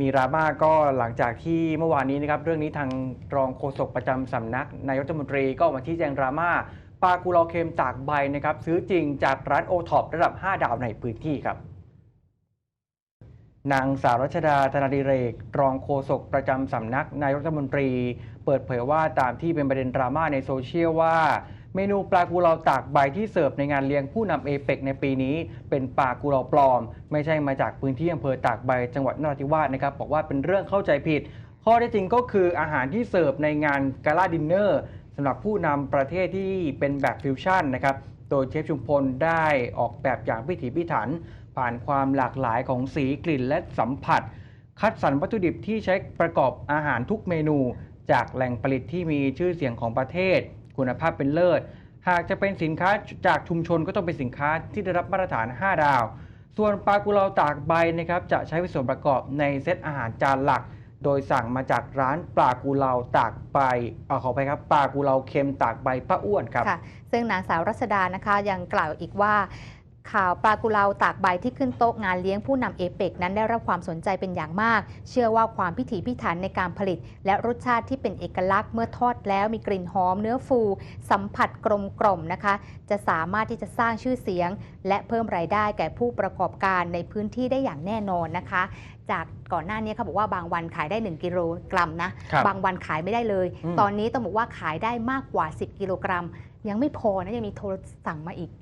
มีราม่าก็หลังจากที่เมื่อวานนี้นะครับเรื่องนี้ทางรองโฆษกประจำสำนักนายกรัฐมนตรีก็ออกมาชี้แจงราม่าปลากุลาเค็มจากใบนะครับซื้อจริงจากร้านโอท็อประดับ 5 ดาวในพื้นที่ครับ นางสาวรัชดาธนาดิเรก รองโฆษกประจำสำนักนายรัฐมนตรี เปิดเผยว่าตามที่เป็นประเด็นดราม่าในโซเชียลว่า เมนูปลากุเลาตากใบที่เสิร์ฟในงานเลี้ยงผู้นำเอเปกในปีนี้ เป็นปลากุเลาปลอม ไม่ใช่มาจากพื้นที่อำเภอตากใบจังหวัดนราธิวาสนะครับบอกว่าเป็นเรื่องเข้าใจผิด ข้อเท็จจริงก็คืออาหารที่เสิร์ฟในงานกาลาดินเนอร์สำหรับผู้นำประเทศที่เป็นแบบฟิวชั่นนะครับโดยเชฟชุมพลได้ออกแบบอย่างพิถีพิถัน ผ่านความหลากหลายของสีกลิ่นและสัมผัส คัดสรรวัตถุดิบที่ใช้ประกอบอาหารทุกเมนู จากแหล่งผลิตที่มีชื่อเสียงของประเทศ คุณภาพเป็นเลิศ หากจะเป็นสินค้าจากชุมชนก็ต้องเป็นสินค้าที่ได้รับมาตรฐาน 5 ดาว ส่วนปลากุเลาตากใบนะครับจะใช้เป็นส่วนประกอบในเซตอาหารจานหลัก โดยสั่งมาจากร้านปลากุเลาตากใบเอ่อขอไปครับปลากุเลาเค็มตากใบป้าอ้วนครับ ค่ะ ซึ่งนางสาวรัชดานะคะยังกล่าวอีกว่า ข่าวปลากุเลาตากใบที่ขึ้นโต๊ะงานเลี้ยงผู้นำเอเปกนั้นได้รับความสนใจเป็นอย่างมาก เชื่อว่าความพิถีพิถันในการผลิต และรสชาติที่เป็นเอกลักษณ์เมื่อทอดแล้วมีกลิ่นหอมเนื้อฟู สัมผัสกลมกล่อมนะคะ จะสามารถที่จะสร้างชื่อเสียง และเพิ่มรายได้แก่ผู้ประกอบการในพื้นที่ได้อย่างแน่นอนนะคะ จากก่อนหน้านี้เขาบอกว่าบางวันขายได้ 1 กิโลกรัมนะครับบางวันขายไม่ได้เลยอืมตอนนี้ต้องบอกว่าขายได้มากกว่า 10 กิโลกรัม ยังไม่พอนะยังมีโทรสั่งมาอีก